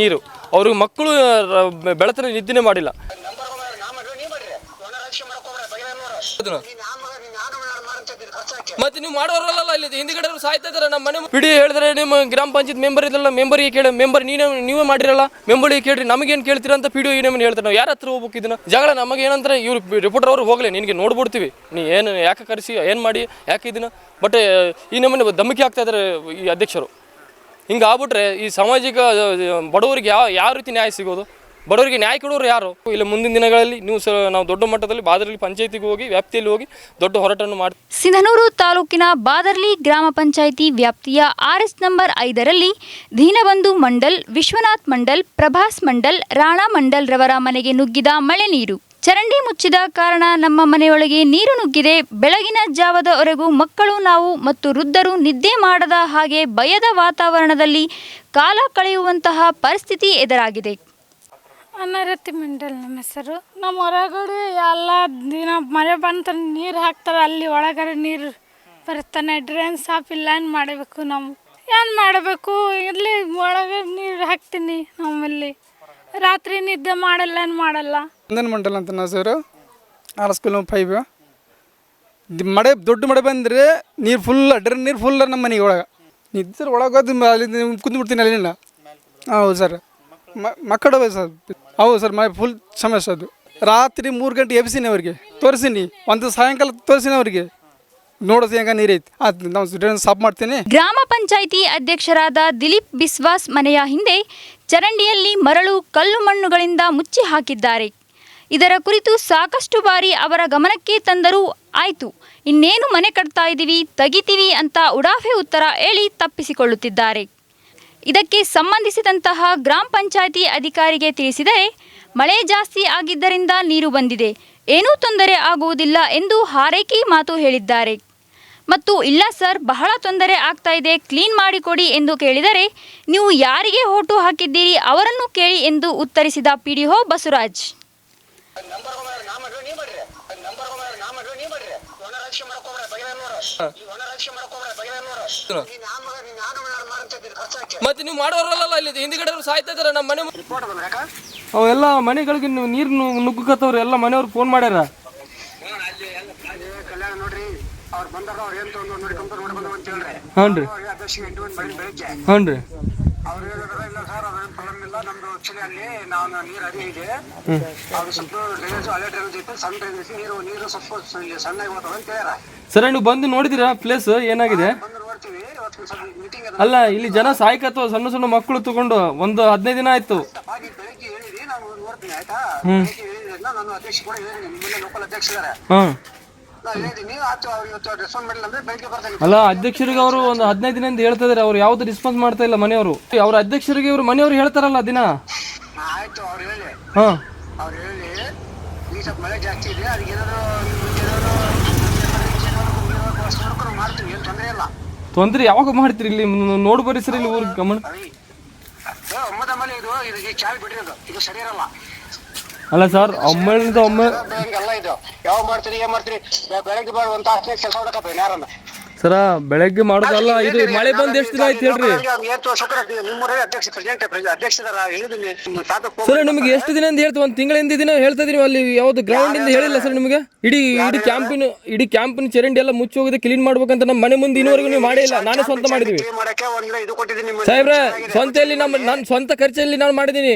ನೀರು. ಅವ್ರಿಗೆ ಮಕ್ಕಳು ಬೆಳತನ ನಿದ್ದೆನೇ ಮಾಡಿಲ್ಲ. ಮತ್ತೆ ನೀವು ಮಾಡೋರಲ್ಲ ಇಲ್ಲಿ ಹಿಂದ್ಗಡೆ ಸಾಯ್ತಾ ನಮ್ಮ ಮನೆ ಬಿಡಿ ಹೇಳಿದ್ರೆ ನಿಮ್ಮ ಗ್ರಾಮ ಪಂಚಾಯತ್ ಮೆಂಬರ್ ಇದ್ರಲ್ಲ, ಮೆಂಬರ್ಗೆ ಕೇಳಿ, ಮೆಂಬರ್ ನೀನೇ, ನೀವೇ ಮಾಡಿರಲ್ಲ, ಮೆಂಬರ್ಗೆ ಕೇಳ್ರಿ, ನಮಗೇನು ಕೇಳ್ತೀರಾ ಅಂತ ಪಿಡಿಒ ಏನೇನು ಹೇಳ್ತಾರೆ ನಾವು? ಯಾರ ಹತ್ರ ಹೋಗ್ಬೇಕು ಇದನ್ನ? ಜಗಳ ನಮಗೆ ಏನಂತಾರೆ, ಇವ್ರು ರಿಪೋರ್ಟರ್ ಅವ್ರು ಹೋಗ್ಲಿ, ನಿನಗೆ ನೋಡ್ಬಿಡ್ತೀವಿ. ನೀ ಏನು, ಯಾಕೆ ಕರೆಸಿ, ಏನು ಮಾಡಿ, ಯಾಕೆ ಇದನ್ನ? ಬಟ್ ಈ ನಮ್ಮನೆ ಧಮಕಿ ಆಗ್ತಾ ಇದಾರೆ ಈ ಅಧ್ಯಕ್ಷರು. ಹಿಂಗೆ ಆಗ್ಬಿಟ್ರೆ ಈ ಸಾಮಾಜಿಕ ಬಡವರಿಗೆ ಯಾವ ಯಾವ ರೀತಿ ನ್ಯಾಯ ಸಿಗೋದು? ಬಡವರಿಗೆ ನ್ಯಾಯ ಕೊಡೋರು ಯಾರು? ಇಲ್ಲ ಮುಂದಿನ ದಿನಗಳಲ್ಲಿ ನೀವು ಸ, ನಾವು ದೊಡ್ಡ ಮಟ್ಟದಲ್ಲಿ ಬಾದರ್ಲಿ ಪಂಚಾಯತಿಗೆ ಹೋಗಿ, ವ್ಯಾಪ್ತಿಯಲ್ಲಿ ಹೋಗಿ ದೊಡ್ಡ ಹೋರಾಟವನ್ನು ಮಾಡಿ ಸಿಂಧನೂರು ತಾಲೂಕಿನ ಬಾದರ್ಲಿ ಗ್ರಾಮ ಪಂಚಾಯಿತಿ ವ್ಯಾಪ್ತಿಯ ಆರ್ಎಸ್ ನಂಬರ್ ಐದರಲ್ಲಿ ದೀನಬಂಧು ಮಂಡಲ್, ವಿಶ್ವನಾಥ್ ಮಂಡಲ್, ಪ್ರಭಾಸ್ ಮಂಡಲ್, ರಾಣಾ ಮಂಡಲ್ ರವರ ಮನೆಗೆ ನುಗ್ಗಿದ ಮಳೆ ನೀರು. ಚರಂಡಿ ಮುಚ್ಚಿದ ಕಾರಣ ನಮ್ಮ ಮನೆಯೊಳಗೆ ನೀರು ನುಗ್ಗಿದೆ. ಬೆಳಗಿನ ಜಾವದವರೆಗೂ ಮಕ್ಕಳು, ನಾವು ಮತ್ತು ವೃದ್ಧರು ನಿದ್ದೆ ಮಾಡದ ಹಾಗೆ ಭಯದ ವಾತಾವರಣದಲ್ಲಿ ಕಾಲ ಕಳೆಯುವಂತಹ ಪರಿಸ್ಥಿತಿ ಎದುರಾಗಿದೆ. ಅನರತಿ ಮಂಡಲ್ ನಮ್ಮ ಹೆಸರು. ನಮ್ಮ ಹೊರಗಡೆ ಎಲ್ಲ ದಿನ ಮಳೆ ಬಂತ ನೀರು ಹಾಕ್ತಾರೆ, ಅಲ್ಲಿ ಒಳಗಡೆ ನೀರು ಬರ್ತಾನೆ ಡ್ರೈನ್ ಸಾಫ್ ಇಲ್ಲ, ಏನು ಮಾಡಬೇಕು ನಾವು? ಏನು ಮಾಡಬೇಕು? ಇಲ್ಲಿ ಒಳಗಡೆ ನೀರು ಹಾಕ್ತೀನಿ ನಮ್ಮಲ್ಲಿ. ರಾತ್ರಿ ನಿದ್ದೆ ಮಾಡಲ್ಲ ಏನು ಮಾಡಲ್ಲ? ನಂದನ್ ಮಂಡಲ ಅಂತ ನಾವು ಸರ್ ಆರ್ ಸ್ಕೂಲ್ ಫೈವ್ ಮಳೆ ದೊಡ್ಡ ಮಳೆ ಬಂದರೆ ನೀರು ಫುಲ್ ಡ್ರನ್ ನೀರು ಫುಲ್ ನಮ್ಮ ಮನೆಗೆ ಒಳಗೆ. ನಿದ್ದೆ ಒಳಗೆ ಅದು ಅಲ್ಲಿ ಕುಂದ್ಬಿಡ್ತೀನಿ ಅಲ್ಲಿಂದ ಹೌದು ಸರ್. ಮಕ್ಕಳು ಸರ್. ಹೌದು ಸರ್ ಮಳೆ ಫುಲ್ ಸಮಸ್ಯೆ ಅದು. ರಾತ್ರಿ ಮೂರು ಗಂಟೆ ಎಬ್ಸಿನಿ ಅವ್ರಿಗೆ. ತೋರಿಸಿನಿ. ಒಂದು ಸಾಯಂಕಾಲ ತೋರಿಸಿನಿ ಅವ್ರಿಗೆ. ನೋಡೋದು ಹೆಂಗೆ ನೀರೈತಿ ಅದು ನಾವು ಸಾಫ್ ಮಾಡ್ತೀನಿ. ಗ್ರಾಮ ಪಂಚಾಯಿತಿ ಅಧ್ಯಕ್ಷರಾದ ದಿಲೀಪ್ ಬಿಸ್ವಾಸ್ ಮನೆಯ ಹಿಂದೆ ಚರಂಡಿಯಲ್ಲಿ ಮರಳು ಕಲ್ಲು ಮಣ್ಣುಗಳಿಂದ ಮುಚ್ಚಿ ಹಾಕಿದ್ದಾರೆ. ಇದರ ಕುರಿತು ಸಾಕಷ್ಟು ಬಾರಿ ಅವರ ಗಮನಕ್ಕೆ ತಂದರೂ ಆಯಿತು. ಇನ್ನೇನು ಮನೆ ಕಟ್ತಾ ಇದ್ದೀವಿ, ತೆಗಿತೀವಿ ಅಂತ ಉಡಾಫೆ ಉತ್ತರ ಹೇಳಿ ತಪ್ಪಿಸಿಕೊಳ್ಳುತ್ತಿದ್ದಾರೆ. ಇದಕ್ಕೆ ಸಂಬಂಧಿಸಿದಂತಹ ಗ್ರಾಮ ಪಂಚಾಯಿತಿ ಅಧಿಕಾರಿಗೆ ತಿಳಿಸಿದರೆ, ಮಳೆ ಜಾಸ್ತಿ ಆಗಿದ್ದರಿಂದ ನೀರು ಬಂದಿದೆ. ಏನೂ ತೊಂದರೆ ಆಗುವುದಿಲ್ಲ ಎಂದು ಹಾರೈಕೆ ಮಾತು ಹೇಳಿದ್ದಾರೆ. ಮತ್ತು ಇಲ್ಲ ಸರ್ ಬಹಳ ತೊಂದರೆ ಆಗ್ತಾ ಇದೆ ಕ್ಲೀನ್ ಮಾಡಿಕೊಡಿ ಎಂದು ಕೇಳಿದರೆ ನೀವು ಯಾರಿಗೆ ಹೋಟು ಹಾಕಿದ್ದೀರಿ ಅವರನ್ನು ಕೇಳಿ ಎಂದು ಉತ್ತರಿಸಿದ ಪಿಡಿಒ ಬಸವರಾಜ್. ಮತ್ತೆ ನೀವು ಮಾಡೋರಲ್ಲ ಇಲ್ಲಿ? ಹಿಂದ್ಗಡೆ ಸಾಯ್ತಾ ಇದಾರೆ ನಮ್ಮ ಮನೆ ಅವೆಲ್ಲ ಮನೆಗಳಿಗೆ ನೀವು ನೀರು ನುಗ್ಗಕತ್ತವ್ರು ಎಲ್ಲ ಮನೆಯವ್ರು ಫೋನ್ ಮಾಡ್ಯಾರ ಕಲ್ಯಾಣ ನೋಡ್ರಿ ಅವ್ರು ಬಂದಾಗ ಅವ್ರು ಏನು ತೊಗೊಂಡು ನೋಡಿ ಕಂಪೇರ್ ಮಾಡಿ ಬಂದವ ಅಂತ ಹೇಳ್ರಿ. ಹ್ಞೂ ರೀ ಅಧ್ಯಕ್ಷ ಮಾಡಿ ಬೆಳಿಗ್ಗೆ. ಹ್ಞೂ ರೀ ಅವ್ರು ಹೇಳಿದ್ರೆ ಇಲ್ಲ ಸರ್ ಅದೇನು ಪ್ರಾಬ್ಲಮ್ ಇಲ್ಲ. ನಮ್ದು ಆಕ್ಚುಲಿ ಅಲ್ಲಿ ನಾನು ನೀರು ಅದೇ ಇದೆ. ಅದು ಸ್ವಲ್ಪ ಡ್ರೈನೇಜ್ ಹಳೆ ಡ್ರೈನೇಜ್ ಐತೆ ಸಣ್ಣ ಡ್ರೈನೇಜ್ ನೀರು ನೀರು ಸ್ವಲ್ಪ ಸಣ್ಣಗೆ ಹೋಗ್ತದೆ ಅಂತ ಹೇಳ್ಯಾರ. ಸರ ನೀವು ಬಂದು ನೋಡಿದಿರಾ ಪ್ಲೇಸ್ ಏನಾಗಿದೆ? ಬಂದು ನೋಡ್ತೀವಿ. ಇವತ್ತು ಸ್ವಲ್ಪ ಮೀಟಿಂಗ್ ಅದ. ಅಲ್ಲ ಇಲ್ಲಿ ಜನ ಸಾಯ್ಕತ್ತು ಸಣ್ಣ ಸಣ್ಣ ಮಕ್ಕಳು ತಗೊಂಡು ಒಂದು ಹದಿನೈದು ದಿನ ಆಯ್ತು. ಹಾಗೆ ಬೆಳಿಗ್ಗೆ ಹೇಳಿದಿ ನಾನು ನೋಡ್ತೀನಿ ಆಯ್ತಾ? ಬೆಳಿಗ್ಗೆ ಹೇಳಿದ್ರಲ್ಲ ನಾನು ಅಧ್ಯಕ್ಷ ಕೂಡ ಹೇಳಿದ್ದೀನಿ. ನಿಮ್ಮಲ್ಲೇ ಲೋಕಲ್ ಅಧ್ಯಕ್ಷ ಅಲ್ಲ ಅಧ್ಯಕ್ಷರಿಗೆ ಅವರು ಒಂದು ಹದಿನೈದು ದಿನದಿಂದ ಹೇಳ್ತಾ ಇದಾರೆ ಅವ್ರು ಯಾವ್ದು ರೆಸ್ಪಾನ್ಸ್ ಮಾಡ್ತಾ ಇಲ್ಲ ಮನೆಯವರು. ಅವ್ರ ಅಧ್ಯಕ್ಷರಿಗೆ ಇವ್ರು ಮನೆಯವರು ಹೇಳ್ತಾರಲ್ಲ ದಿನ. ಹಾ. ತೊಂದ್ರೆ ಯಾವಾಗ ಮಾಡ್ತೀರಿ ಇಲ್ಲಿ? ನೋಡ್ ಬರ್ರಿ ಸರ್ ಇಲ್ಲಿ ಊರಿಗೆ ಗಮನ. ಅಲ್ಲ ಸರ್ ಒಮ್ಮೆಲಿಂದ ಒಮ್ಮೆ ಎಲ್ಲ ಇದು. ಯಾವ ಮಾಡ್ತೀರಿ ಏನ್ ಮಾಡ್ತೀರಿ? ಬೆ- ಬೆಳಗ್ಗೆ ಬರೋ ಒಂದು ತಾಸು ಕೆಲಸ ಮಾಡಕಪ್ಪ ಯಾರನ್ನ. ಸರ ಬೆಳಗ್ಗೆ ಮಾಡೋದಲ್ಲ ಇದು ಮಳೆ ಬಂದ್ ಎಷ್ಟು ದಿನ ಆಯ್ತು ಹೇಳ್ರಿ? ಏತು ಶುಕ್ರ ನಿಮ್ಮೂರೇ ಅಧ್ಯಕ್ಷ ಪ್ರೆಸಿಡೆಂಟ್ ಅಧ್ಯಕ್ಷ ಹೇಳಿದ್ದೀನಿ ನಿಮ್ಮ ತಾತಕ್ಕೆ ಸರ್ ನಿಮಗೆ ಎಷ್ಟು ದಿನದಿಂದ ಹೇಳ್ತೀವಿ? ಒಂದು ತಿಂಗಳಿಂದ ದಿನ ಹೇಳ್ತಾ ಇದೀವಿ ಅಲ್ಲಿ ಯಾವ್ದು ಗ್ರೌಂಡ್ ಇಂದ ಹೇಳಿಲ್ಲ ಸರ್ ನಿಮಗೆ? ಇಡೀ ಇಡೀ ಕ್ಯಾಂಪಿನ ಇಡೀ ಕ್ಯಾಂಪಿನ ಚರಂಡಿ ಎಲ್ಲ ಮುಚ್ಚಿ ಹೋಗಿದೆ ಕ್ಲೀನ್ ಮಾಡ್ಬೇಕಂತ ನಮ್ಮ ಮನೆ ಮುಂದೆ ಇನ್ನೂವರೆಗೂ ನೀವು ಮಾಡೇ ಇಲ್ಲ. ನಾನೇ ಸ್ವಂತ ಮಾಡಿದೀವಿ. ಕ್ಲೀನ್ ಮಾಡಕ್ಕೆ ಒಂದ್ ಗಿಡ ಇದು ಕೊಟ್ಟಿದ್ದೀನಿ ನಿಮ್ಮ ಸಾಹೇಬ್ರೆ ಸ್ವಂತಲ್ಲಿ ನಮ್ಮ ನನ್ನ ಸ್ವಂತ ಖರ್ಚಲ್ಲಿ ನಾನು ಮಾಡಿದ್ದೀನಿ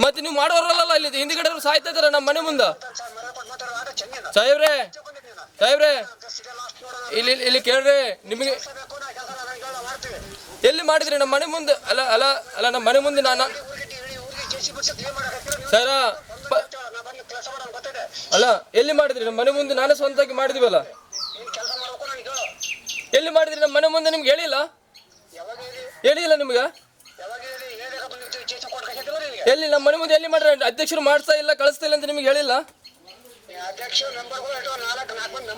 ಮತ್ತೆ ನೀವು ಮಾಡೋರಲ್ಲ ಇಲ್ಲಿ ಹಿಂದಿಗಡೆ ಸಾಯ್ತಾ ಇದಾರೆ ನಮ್ಮ ಮನೆ ಮುಂದೆ. ಸಾಹೇಬ್ರೆ ಸಾಹೇಬ್ರೆ, ಇಲ್ಲಿ, ಇಲ್ಲಿ- ಕೇಳ್ರಿ, ನಿಮಗೆ ಎಲ್ಲಿ ಮಾಡಿದ್ರಿ ನಮ್ಮ ಮನೆ ಮುಂದೆ? ಅಲ್ಲ ಅಲ್ಲ ಅಲ್ಲ, ನಮ್ಮ ಮನೆ ಮುಂದೆ ನಾನು ಸರ ಅಲ್ಲ, ಎಲ್ಲಿ ಮಾಡಿದ್ರಿ ನಮ್ಮ ಮನೆ ಮುಂದೆ? ನಾನೇ ಸ್ವಂತವಾಗಿ ಮಾಡಿದ್ವಲ್ಲ. ಎಲ್ಲಿ ಮಾಡಿದ್ರಿ ನಮ್ಮ ಮನೆ ಮುಂದೆ? ನಿಮ್ಗೆ ಹೇಳಿಲ್ಲ? ಹೇಳಿಲ್ಲ ನಿಮ್ಗೆ? ಎಲ್ಲಿ ನಮ್ಮ ಮನೆ ಮುಂದೆ ಎಲ್ಲಿ ಮಾಡ್ರಿ? ಅಧ್ಯಕ್ಷರು ಮಾಡ್ತಾ ಇಲ್ಲ ಕಳಿಸ್ತಾ ಇಲ್ಲ ಅಂತ ನಿಮ್ಗೆ ಹೇಳಿಲ್ಲ?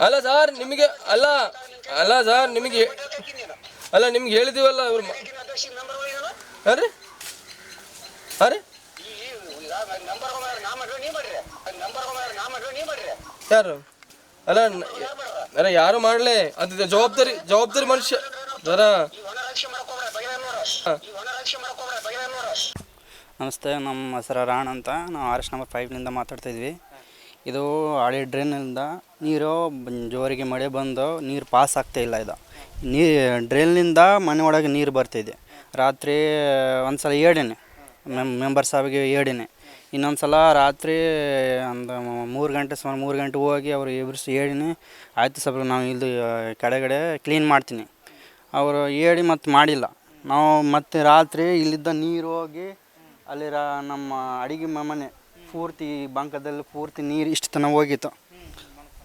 ಅಲ್ಲ ಸರ್ ನಿಮಗೆ ಅಲ್ಲ ಅಲ್ಲ ಸರ್ ನಿಮಗೆ ಅಲ್ಲ ನಿಮ್ಗೆ ಹೇಳಿದೀವಲ್ಲ ಇವ್ರು ಹಾಂ ರೀ ಹಾಂ ರೀ ಯಾರು? ಅಲ್ಲ ಅರೆ ಅಲ್ಲ ಯಾರು ಮಾಡಲೇ? ಅದು ಜವಾಬ್ದಾರಿ ಜವಾಬ್ದಾರಿ ಮನುಷ್ಯ. ಜರ ನಮಸ್ತೆ, ನಮ್ಮ ಹೆಸರು ರಾಣ್ ಅಂತ. ನಾವು ಆರ್ ಎಸ್ ನಂಬರ್ ಫೈವ್ನಿಂದ ಮಾತಾಡ್ತಾಯಿದ್ವಿ ಇದು ಹಳೆ ಡ್ರೈನಿಂದ ನೀರು ಜೋರಿಗೆ ಮಳೆ ಬಂದು ನೀರು ಪಾಸ್ ಆಗ್ತಾ ಇಲ್ಲ ಇದು. ನೀ ಡ್ರೈನಿಂದ ಮನೆ ಒಳಗೆ ನೀರು ಬರ್ತಿದೆ ರಾತ್ರಿ ಒಂದು ಸಲ ಏಳೇನೆ. ಮೆಮ್ ಮೆಂಬರ್ ಸಾಬಿಗೆ ಹೇಳಿನಿ ಇನ್ನೊಂದು ಸಲ ರಾತ್ರಿ ಒಂದು ಮೂರು ಗಂಟೆ, ಸುಮಾರು ಮೂರು ಗಂಟೆ ಹೋಗಿ ಅವರು ಎಬ್ರಿಸಿ ಹೇಳಿನಿ ಆಯಿತು ಸ್ವಲ್ಪ ನಾವು ಇಲ್ಲಿ ಕೆಳಗಡೆ ಕ್ಲೀನ್ ಮಾಡ್ತೀನಿ. ಅವರು ಹೇಳಿ ಮತ್ತು ಮಾಡಿಲ್ಲ. ನಾವು ಮತ್ತೆ ರಾತ್ರಿ ಇಲ್ಲಿದ್ದ ನೀರು ಹೋಗಿ ಅಲ್ಲಿ ರಾ ನಮ್ಮ ಅಡಿಗೆ ಮನೆ ಪೂರ್ತಿ ಬಂಕದಲ್ಲಿ ಪೂರ್ತಿ ನೀರು ಇಷ್ಟು ತನಕ ಹೋಗಿತ್ತು.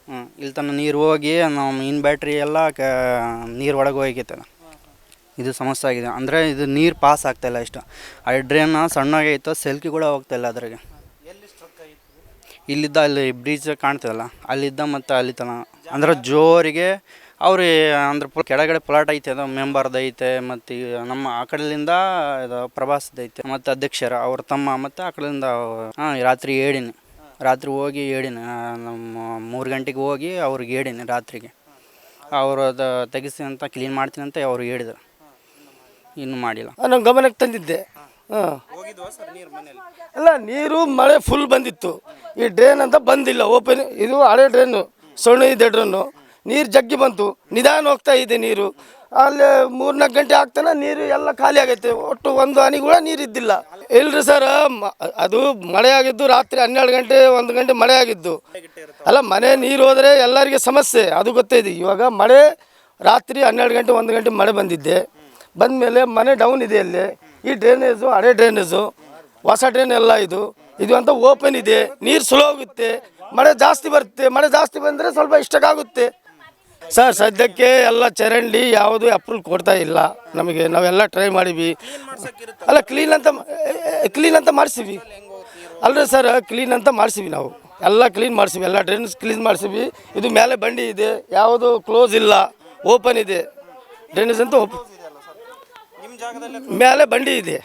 ಹ್ಞೂ ಇಲ್ಲಿ ತನಕ ನೀರು ಹೋಗಿ ನಮ್ಮ ಇನ್ ಬ್ಯಾಟ್ರಿ ಎಲ್ಲ ಕ, ನೀರು ಒಳಗೆ ಹೋಗಿತ್ತು. ಇದು ಸಮಸ್ಯೆ ಆಗಿದೆ. ಅಂದರೆ ಇದು ನೀರು ಪಾಸ್ ಆಗ್ತಾಯಿಲ್ಲ ಇಷ್ಟು. ಆ ಡ್ರೈನ್ ಇತ್ತು. ಸೆಲ್ಕಿ ಕೂಡ ಹೋಗ್ತಾಯಿಲ್ಲ ಅದ್ರಾಗೆ. ಇಲ್ಲಿದ್ದ ಅಲ್ಲಿ ಬ್ರಿಡ್ಜ್ ಕಾಣ್ತದಲ್ಲ, ಅಲ್ಲಿದ್ದ ಮತ್ತು ಅಲ್ಲಿ ತನ ಅಂದ್ರೆ ಜೋರಿಗೆ ಅವ್ರು ಅಂದ್ರೆ ಕೆಳಗಡೆ ಪ್ಲಾಟ್ ಐತೆ ಅದು ಮೆಂಬರ್ದು ಐತೆ ಮತ್ತು ನಮ್ಮ ಆ ಕಡೆಯಿಂದ ಇದು ಪ್ರವಾಸದೈತೆ ಮತ್ತು ಅಧ್ಯಕ್ಷರ ಅವ್ರ ತಮ್ಮ ಮತ್ತು ಆ ಕಡೆಯಿಂದ ಹಾಂ ರಾತ್ರಿ ಹೇಳಿನಿ ರಾತ್ರಿ ಹೋಗಿ ಹೇಳಿನಿ ಆ, ನಮ್ಮ ಮೂರು ಗಂಟೆಗೆ ಹೋಗಿ ಅವ್ರಿಗೆ ಹೇಳಿನಿ ರಾತ್ರಿಗೆ. ಅವರು ಅದು ತೆಗಿಸಿ ಅಂತ ಕ್ಲೀನ್ ಮಾಡ್ತೀನಿ ಅಂತ ಅವ್ರು ಹೇಳಿದ್ರು. ಇನ್ನೂ ಮಾಡಿಲ್ಲ. ನಮ್ಮ ಗಮನಕ್ಕೆ ತಂದಿದ್ದೆ. ಹಾಂ. ಅಲ್ಲ ನೀರು ಮಳೆ ಫುಲ್ ಬಂದಿತ್ತು. ಈ ಡ್ರೈನ್ ಅಂತ ಬಂದಿಲ್ಲ. ಓಪನ್ ಇದು ಹಳೆ ಡ್ರೈನು ಸೊಳ್ಳೆ ಇದೆ ಡ್ರೈನು ನೀರು ಜಗ್ಗಿ ಬಂತು. ನಿಧಾನ ಹೋಗ್ತಾ ಇದೆ ನೀರು. ಅಲ್ಲಿ ಮೂರ್ನಾಲ್ಕು ಗಂಟೆ ಆಗ್ತಾನೆ ನೀರು ಎಲ್ಲ ಖಾಲಿ ಆಗೈತೆ. ಒಟ್ಟು ಒಂದು ಹನಿ ಕೂಡ ನೀರು ಇದ್ದಿಲ್ಲ. ಇಲ್ರಿ ಸರ್ ಅದು ಮಳೆ ಆಗಿದ್ದು ರಾತ್ರಿ ಹನ್ನೆರಡು ಗಂಟೆ, ಒಂದು ಗಂಟೆ ಮಳೆ ಆಗಿದ್ದು. ಅಲ್ಲ, ಮನೆ ನೀರು ಹೋದರೆ ಎಲ್ಲರಿಗೆ ಸಮಸ್ಯೆ. ಅದು ಗೊತ್ತಿದೆ ಇವಾಗ ಮಳೆ ರಾತ್ರಿ ಹನ್ನೆರಡು ಗಂಟೆ, ಒಂದು ಗಂಟೆ ಮಳೆ ಬಂದಿದ್ದೆ. ಬಂದಮೇಲೆ ಮನೆ ಡೌನ್ ಇದೆ ಅಲ್ಲಿ. ಈ ಡ್ರೈನೇಜು ಹಳೆ ಡ್ರೈನೇಜು ಹೊಸ ಡ್ರೈನ್ ಎಲ್ಲ ಇದು. ಇದು ಅಂತ ಓಪನ್ ಇದೆ. ನೀರು ಸ್ಲೋ ಹೋಗುತ್ತೆ ಮಳೆ ಜಾಸ್ತಿ ಬರುತ್ತೆ. ಮಳೆ ಜಾಸ್ತಿ ಬಂದರೆ ಸ್ವಲ್ಪ ಇಷ್ಟಕ್ಕಾಗುತ್ತೆ. ಸರ್ ಸದ್ಯಕ್ಕೆ ಎಲ್ಲ ಚರಂಡಿ ಯಾವುದು ಅಪ್ರೂವ್ ಕೊಡ್ತಾ ಇಲ್ಲ. ನಮಗೆ ನಾವೆಲ್ಲ ಟ್ರೈ ಮಾಡಿವಿ ಅಲ್ಲ ಕ್ಲೀನ್ ಅಂತ ಕ್ಲೀನ್ ಅಂತ ಮಾಡಿಸಿವಿ ಅಲ್ರಿ ಸರ್ ಕ್ಲೀನ್ ಅಂತ ಮಾಡಿಸಿವಿ ನಾವು. ಎಲ್ಲ ಕ್ಲೀನ್ ಮಾಡಿಸಿವಿ ಎಲ್ಲ ಡ್ರೈನ್ಸ್ ಕ್ಲೀನ್ ಮಾಡಿಸಿವಿ ಇದು ಮೇಲೆ ಬಂಡಿ ಇದೆ. ಯಾವುದು ಕ್ಲೋಸ್ ಇಲ್ಲ. ಓಪನ್ ಇದೆ. ಡ್ರೈನೇಜ್ ಅಂತ ಓಪನ್ ಮೇಲೆ ಬಂಡಿ ಇದೆ.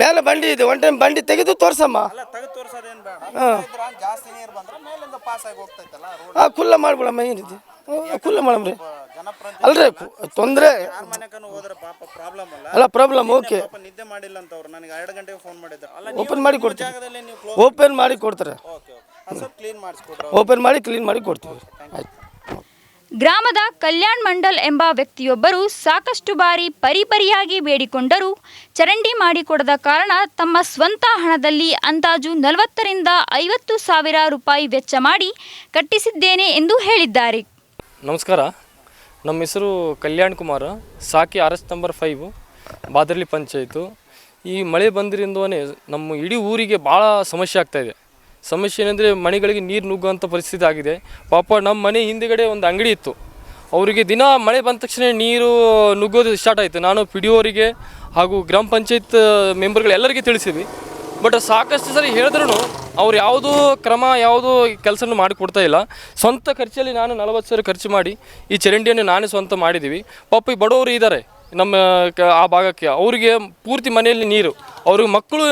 ಮೇಲೆ ಬಂಡಿ ಇದೆ. ಒನ್ ಟೈಮ್ ಬಂಡಿ ತೆಗೆದು ತೋರ್ಸಮ್ಮ. ಹಾಂ. ಹಾಂ ಖುಲ್ಲ ಮಾಡ್ಬಿಡಮ್ಮ ಏನಿದೆ? ಕುಲ್ಲ ರೀ ಅಲ್ರಿ ತೊಂದರೆ. ಅಲ್ಲ ಪ್ರಾಬ್ಲಮ್ ಓಕೆ ನಿದ್ದೆ ಮಾಡಿಲ್ಲ ಅಂತ ಅವ್ರು ನನಗೆ ಎರಡು ಗಂಟೆಗೆ ಫೋನ್ ಮಾಡಿದ್ರು ಓಪನ್ ಮಾಡಿ ಕೊಡ್ತೀವಿ ಓಪನ್ ಮಾಡಿ ಕೊಡ್ತಾರೆ. ಓಪನ್ ಮಾಡಿ ಕ್ಲೀನ್ ಮಾಡಿ ಕೊಡ್ತೀವಿ. ಗ್ರಾಮದ ಕಲ್ಯಾಣ್ ಮಂಡಲ್ ಎಂಬ ವ್ಯಕ್ತಿಯೊಬ್ಬರು ಸಾಕಷ್ಟು ಬಾರಿ ಪರಿಪರಿಯಾಗಿ ಬೇಡಿಕೊಂಡರೂ, ಚರಂಡಿ ಮಾಡಿಕೊಡದ ಕಾರಣ ತಮ್ಮ ಸ್ವಂತ ಹಣದಲ್ಲಿ ಅಂದಾಜು ನಲವತ್ತರಿಂದ ಐವತ್ತು ಸಾವಿರ ರೂಪಾಯಿ ವೆಚ್ಚ ಮಾಡಿ ಕಟ್ಟಿಸಿದ್ದೇನೆ ಎಂದು ಹೇಳಿದ್ದಾರೆ. ನಮಸ್ಕಾರ. ನಮ್ಮ ಹೆಸರು ಕಲ್ಯಾಣ್ ಕುಮಾರ್. ಸಾಕಿ R S number five Badarli ಪಂಚಾಯಿತು. ಈ ಮಳೆ ಬಂದಿರಿಂದವೇ ನಮ್ಮ ಇಡೀ ಊರಿಗೆ ಭಾಳ ಸಮಸ್ಯೆ ಆಗ್ತಾಯಿದೆ ಸಮಸ್ಯೆ ಏನಂದರೆ ಮನೆಗಳಿಗೆ ನೀರು ನುಗ್ಗುವಂಥ ಪರಿಸ್ಥಿತಿ ಆಗಿದೆ. ಪಾಪ ನಮ್ಮ ಮನೆ ಹಿಂದೆಗಡೆ ಒಂದು ಅಂಗಡಿ ಇತ್ತು. ಅವರಿಗೆ ದಿನ ಮಳೆ ಬಂದ ತಕ್ಷಣ ನೀರು ನುಗ್ಗೋದು ಸ್ಟಾರ್ಟ್ ಆಯಿತು. ನಾನು ಪಿ ಡಿ ಅವರಿಗೆ ಹಾಗೂ ಗ್ರಾಮ ಪಂಚಾಯತ್ ಮೆಂಬರ್ಗಳೆಲ್ಲರಿಗೆ ತಿಳಿಸಿದ್ವಿ. ಬಟ್ ಸಾಕಷ್ಟು ಸರಿ ಹೇಳಿದ್ರು ಅವ್ರು ಯಾವುದೂ ಕ್ರಮ, ಯಾವುದೂ ಕೆಲಸನೂ ಮಾಡಿಕೊಡ್ತಾ ಇಲ್ಲ. ಸ್ವಂತ ಖರ್ಚಲ್ಲಿ ನಾನು ನಲವತ್ತು ಸಾವಿರ ಖರ್ಚು ಮಾಡಿ ಈ ಚರಂಡಿಯನ್ನು ನಾನೇ ಸ್ವಂತ ಮಾಡಿದ್ದೀವಿ. ಪಾಪ ಈ ಬಡವರು ಇದ್ದಾರೆ. ನಮ್ಮ ಆ ಭಾಗಕ್ಕೆ ಅವರಿಗೆ ಪೂರ್ತಿ ಮನೆಯಲ್ಲಿ ನೀರು. ಅವ್ರಿಗೆ ಮಕ್ಕಳು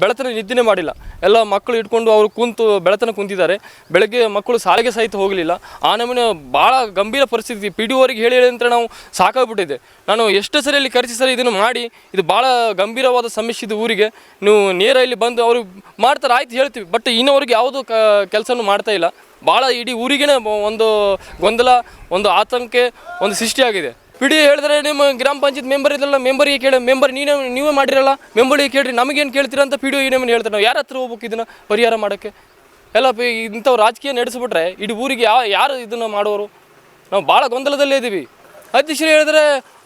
ಬೆಳತನ ನಿದ್ದೆನೇ ಮಾಡಿಲ್ಲ. ಎಲ್ಲ ಮಕ್ಕಳು ಇಟ್ಕೊಂಡು ಅವರು ಕುಂತು ಬೆಳತನ ಕುಂತಿದ್ದಾರೆ. ಬೆಳಗ್ಗೆ ಮಕ್ಕಳು ಶಾಲೆಗೆ ಸಹಿತ ಹೋಗಲಿಲ್ಲ. ಆ ನಮೂನೆ ಭಾಳ ಗಂಭೀರ ಪರಿಸ್ಥಿತಿ. ಪಿ ಡಿ ಓರಿಗೆ ಹೇಳಿ ಅಂತ ನಾವು ಸಾಕಾಗ್ಬಿಟ್ಟಿದೆ ನಾನು ಎಷ್ಟು ಸರಿ ಇಲ್ಲಿ ಕರೆಸಿ ಸರಿ ಇದನ್ನು ಮಾಡಿ, ಇದು ಭಾಳ ಗಂಭೀರವಾದ ಸಮಸ್ಯೆ ಇದು ಊರಿಗೆ. ನೀವು ನೇರ ಇಲ್ಲಿ ಬಂದು ಅವರು ಮಾಡ್ತಾರೆ, ಆಯ್ತು ಹೇಳ್ತೀವಿ. ಬಟ್ ಇನ್ನವರಿಗೆ ಯಾವುದು ಕ, ಕೆಲಸನೂ ಮಾಡ್ತಾ ಇಲ್ಲ. ಭಾಳ ಇಡೀ ಊರಿಗೇ ಒಂದು ಗೊಂದಲ, ಒಂದು ಆತಂಕ, ಒಂದು ಸೃಷ್ಟಿಯಾಗಿದೆ. ಪಿಡಿ ಹೇಳಿದ್ರೆ ನಿಮ್ಮ ಗ್ರಾಮ ಪಂಚಾಯತ್ ಮೆಂಬರ್ ಇದ್ರಲ್ಲ ಮೆಂಬರಿಗೆ ಕೇಳಿ ಮೆಂಬರ್ ನೀನೇ, ನೀವೇ ಮಾಡಿರಲ್ಲ ಮೆಂಬರಿಗೆ ಕೇಳ್ರಿ, ನಮಗೇನು ಕೇಳ್ತೀರಾ ಅಂತ ಪಿ ಡಿ ಹೇಳ್ತಾರೆ ನಾವು? ಯಾರ ಹತ್ರ ಹೋಗ್ಬೇಕು ಇದನ್ನು ಪರಿಹಾರ ಮಾಡೋಕ್ಕೆ? ಎಲ್ಲ ಇಂಥವು ರಾಜಕೀಯ ನಡೆಸಿಬಿಟ್ರೆ ಇಡೀ ಊರಿಗೆ ಯಾವ ಯಾರು ಇದನ್ನು ಮಾಡೋರು? ನಾವು ಭಾಳ ಗೊಂದಲದಲ್ಲೇ ಇದ್ದೀವಿ ಅಧ್ಯಕ್ಷರು ಹೇಳಿದ್ರೆ,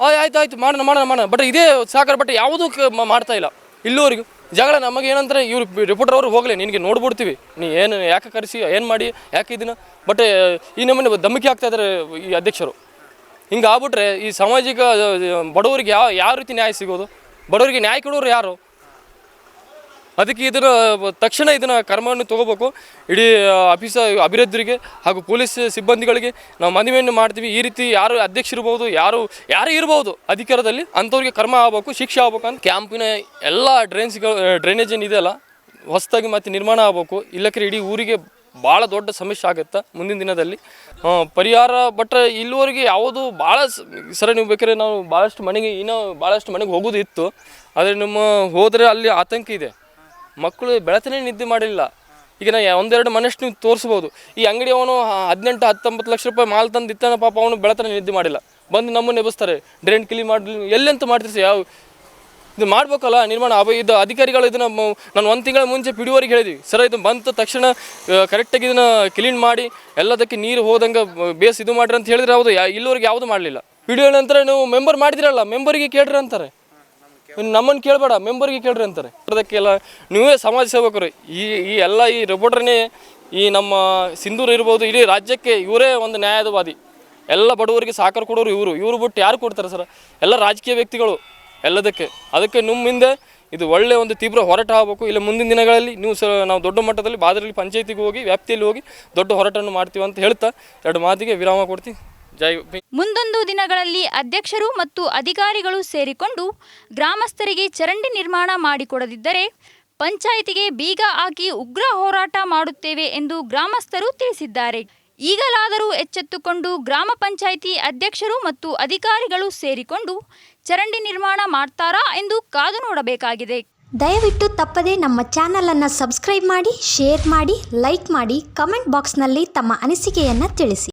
ಆಯ್, ಆಯ್ತು ಆಯ್ತು, ಮಾಡೋಣ ಮಾಡೋಣ ಮಾಡೋಣ. ಬಟ್ ಇದೇ ಸಾಕಾರ ಬಟ್ ಯಾವುದೂ ಮಾಡ್ತಾ ಇಲ್ಲ. ಇಲ್ಲಿವರೆಗೂ ಜಗಳ ನಮಗೆ ಏನಂತಾರೆ ಇವರು ರಿಪೋರ್ಟರ್ ಅವರು ಹೋಗಲಿ, ನಿನಗೆ ನೋಡ್ಬಿಡ್ತೀವಿ. ನೀ ಏನು, ಯಾಕೆ ಕರೆಸಿ, ಏನು ಮಾಡಿ, ಯಾಕೆ ಇದನ್ನ? ಬಟ್ ಈ ನಮ್ಮನ್ನು ಧಮಕಿ ಆಗ್ತಾ ಇದ್ದಾರೆ ಈ ಅಧ್ಯಕ್ಷರು. ಹಿಂಗೆ ಆಗ್ಬಿಟ್ರೆ ಈ ಸಾಮಾಜಿಕ ಬಡವರಿಗೆ ಯಾವ ಯಾವ ರೀತಿ ನ್ಯಾಯ ಸಿಗೋದು? ಬಡವರಿಗೆ ನ್ಯಾಯ ಕೊಡೋರು ಯಾರು? ಅದಕ್ಕೆ ಇದನ್ನು, ತಕ್ಷಣ ಇದನ್ನು ಕರ್ಮವನ್ನು ತಗೋಬೇಕು. ಇಡೀ ಆಫೀಸ ಅಭಿವೃದ್ಧಿಗೆ ಹಾಗೂ ಪೊಲೀಸ್ ಸಿಬ್ಬಂದಿಗಳಿಗೆ ನಾವು ಮನವಿಯನ್ನು ಮಾಡ್ತೀವಿ. ಈ ರೀತಿ ಯಾರು ಅಧ್ಯಕ್ಷರಿರ್ಬೋದು, ಯಾರು, ಯಾರೇ ಇರ್ಬೋದು ಅಧಿಕಾರದಲ್ಲಿ ಅಂಥವ್ರಿಗೆ ಕರ್ಮ ಆಗಬೇಕು, ಶಿಕ್ಷೆ ಆಗ್ಬೇಕು ಅಂತ ಕ್ಯಾಂಪಿನ ಎಲ್ಲ ಡ್ರೈನ್ಸ್ಗಳು, ಡ್ರೈನೇಜ್ ಏನಿದೆಯಲ್ಲ ಹೊಸದಾಗಿ ಮತ್ತೆ ನಿರ್ಮಾಣ ಆಗಬೇಕು. ಇಲ್ಲಕ್ಕೆ ಇಡೀ ಊರಿಗೆ ಭಾಳ ದೊಡ್ಡ ಸಮಸ್ಯೆ ಆಗುತ್ತೆ ಮುಂದಿನ ದಿನದಲ್ಲಿ. ಪರಿಹಾರ ಬಟ್ ಇಲ್ಲಿವರೆಗೆ ಯಾವುದು ಭಾಳ ಸರ ನೀವು ಬೇಕಾದ್ರೆ ನಾವು ಭಾಳಷ್ಟು ಮನೆಗೆ, ಇನ್ನೂ ಭಾಳಷ್ಟು ಮನೆಗೆ ಹೋಗೋದು ಇತ್ತು ಆದರೆ ನಿಮ್ಮ ಹೋದರೆ ಅಲ್ಲಿ ಆತಂಕ ಇದೆ. ಮಕ್ಕಳು ಬೆಳತನೇ ನಿದ್ದೆ ಮಾಡಿಲ್ಲ. ಈಗ ನಾ ಒಂದೆರಡು ಮನಷ್ಟು ನೀವು ತೋರಿಸ್ಬೋದು. ಈ ಅಂಗಡಿ ಅವನು ಹದಿನೆಂಟು, ಹತ್ತೊಂಬತ್ತು ಲಕ್ಷ ರೂಪಾಯಿ ಮಾಲ್ ತಂದು ಪಾಪ ಅವನು ಬೆಳತನೇ ನಿದ್ದೆ ಮಾಡಿಲ್ಲ. ಬಂದು ನಮ್ಮನ್ನು ಎಬ್ಬಿಸ್ತಾರೆ. ಡ್ರೈನ್ ಕ್ಲೀನ್ ಮಾಡಿ ಎಲ್ಲೆಂತ ಮಾಡ್ತೀರಿ ಯಾವ ಇದು ಮಾಡ್ಬೇಕಲ್ಲ, ನಿರ್ಮಾಣ ಅವ ಇದು ಅಧಿಕಾರಿಗಳು ಇದನ್ನ ನಾನು ಒಂದು ತಿಂಗಳ ಮುಂಚೆ ಪಿಡಿಯೋರಿಗೆ ಹೇಳಿದ್ವಿ. ಸರ್, ಇದು ಬಂದ ತಕ್ಷಣ ಕರೆಕ್ಟಾಗಿ ಇದನ್ನ ಕ್ಲೀನ್ ಮಾಡಿ, ಎಲ್ಲದಕ್ಕೆ ನೀರು ಹೋದಂಗೆ ಬೇಸ್ ಇದು ಮಾಡ್ರಿ ಅಂತ ಹೇಳಿದ್ರೆ ಹೌದು ಇಲ್ಲಿವರೆಗೆ ಯಾವುದು ಮಾಡಲಿಲ್ಲ. ಪಿಡಿಯೋ ನಂತರ ನೀವು ಮೆಂಬರ್ ಮಾಡಿದಿರಲ್ಲ ಮೆಂಬರಿಗೆ ಕೇಳ್ರಿ ಅಂತಾರೆ. ನಮ್ಮನ್ನು ಕೇಳಬೇಡ ಮೆಂಬರ್ಗೆ ಕೇಳ್ರಿ ಅಂತಾರೆ. ಅದಕ್ಕೆಲ್ಲ ನೀವೇ ಸಮಾಜ ಸೇವಕರು. ಈ ಈ ಎಲ್ಲ ಈ ರಿಪೋರ್ಟರ್ನೇ ಈ ನಮ್ಮ ಸಿಂಧೂರು ಇರ್ಬೋದು, ಇಡೀ ರಾಜ್ಯಕ್ಕೆ ಇವರೇ ಒಂದು ನ್ಯಾಯದವಾದಿ ಎಲ್ಲ ಬಡವರಿಗೆ ಸಾಕಾರ ಕೊಡೋರು ಇವರು. ಇವರು ಬಿಟ್ಟು ಯಾರು ಕೊಡ್ತಾರೆ ಸರ್? ಎಲ್ಲ ರಾಜಕೀಯ ವ್ಯಕ್ತಿಗಳು. ಎಲ್ಲದಕ್ಕೆ. ಅದಕ್ಕೆ ನಿಮ್ಮಿಂದ ಇದು ಒಳ್ಳೆಯ ಒಂದು ತೀವ್ರ ಹೋರಾಟ ಆಗಬೇಕು. ಇಲ್ಲ ಮುಂದಿನ ದಿನಗಳಲ್ಲಿ ನೀವು ಸ ನಾವು ದೊಡ್ಡ ಮಟ್ಟದಲ್ಲಿ ಬಾದರಳ್ಳಿ ಪಂಚಾಯತಿಗೆ ಹೋಗಿ, ವ್ಯಾಪ್ತಿಯಲ್ಲಿ ಹೋಗಿ ದೊಡ್ಡ ಹೋರಾಟವನ್ನು ಮಾಡ್ತೀವಿ ಅಂತ ಹೇಳ್ತಾ ಎರಡು ಮಾತಿಗೆ ವಿರಾಮ ಕೊಡ್ತೀನಿ ಜೈ ಮುಂದೊಂದು ದಿನಗಳಲ್ಲಿ ಅಧ್ಯಕ್ಷರು ಮತ್ತು ಅಧಿಕಾರಿಗಳು ಸೇರಿಕೊಂಡು ಗ್ರಾಮಸ್ಥರಿಗೆ ಚರಂಡಿ ನಿರ್ಮಾಣ ಮಾಡಿಕೊಡದಿದ್ದರೆ ಪಂಚಾಯಿತಿಗೆ ಬೀಗ ಹಾಕಿ ಉಗ್ರ ಹೋರಾಟ ಮಾಡುತ್ತೇವೆ ಎಂದು ಗ್ರಾಮಸ್ಥರು ತಿಳಿಸಿದ್ದಾರೆ. ಈಗಲಾದರೂ ಎಚ್ಚೆತ್ತುಕೊಂಡು ಗ್ರಾಮ ಪಂಚಾಯಿತಿ ಅಧ್ಯಕ್ಷರು ಮತ್ತು ಅಧಿಕಾರಿಗಳು ಸೇರಿಕೊಂಡು ಚರಂಡಿ ನಿರ್ಮಾಣ ಮಾಡ್ತಾರಾ ಎಂದು ಕಾದು ನೋಡಬೇಕಾಗಿದೆ. ದಯವಿಟ್ಟು ತಪ್ಪದೆ ನಮ್ಮ ಚಾನಲನ್ನು ಸಬ್ಸ್ಕ್ರೈಬ್ ಮಾಡಿ, ಶೇರ್ ಮಾಡಿ, ಲೈಕ್ ಮಾಡಿ, ಕಮೆಂಟ್ ಬಾಕ್ಸ್ನಲ್ಲಿ ತಮ್ಮ ಅನಿಸಿಕೆಯನ್ನು ತಿಳಿಸಿ.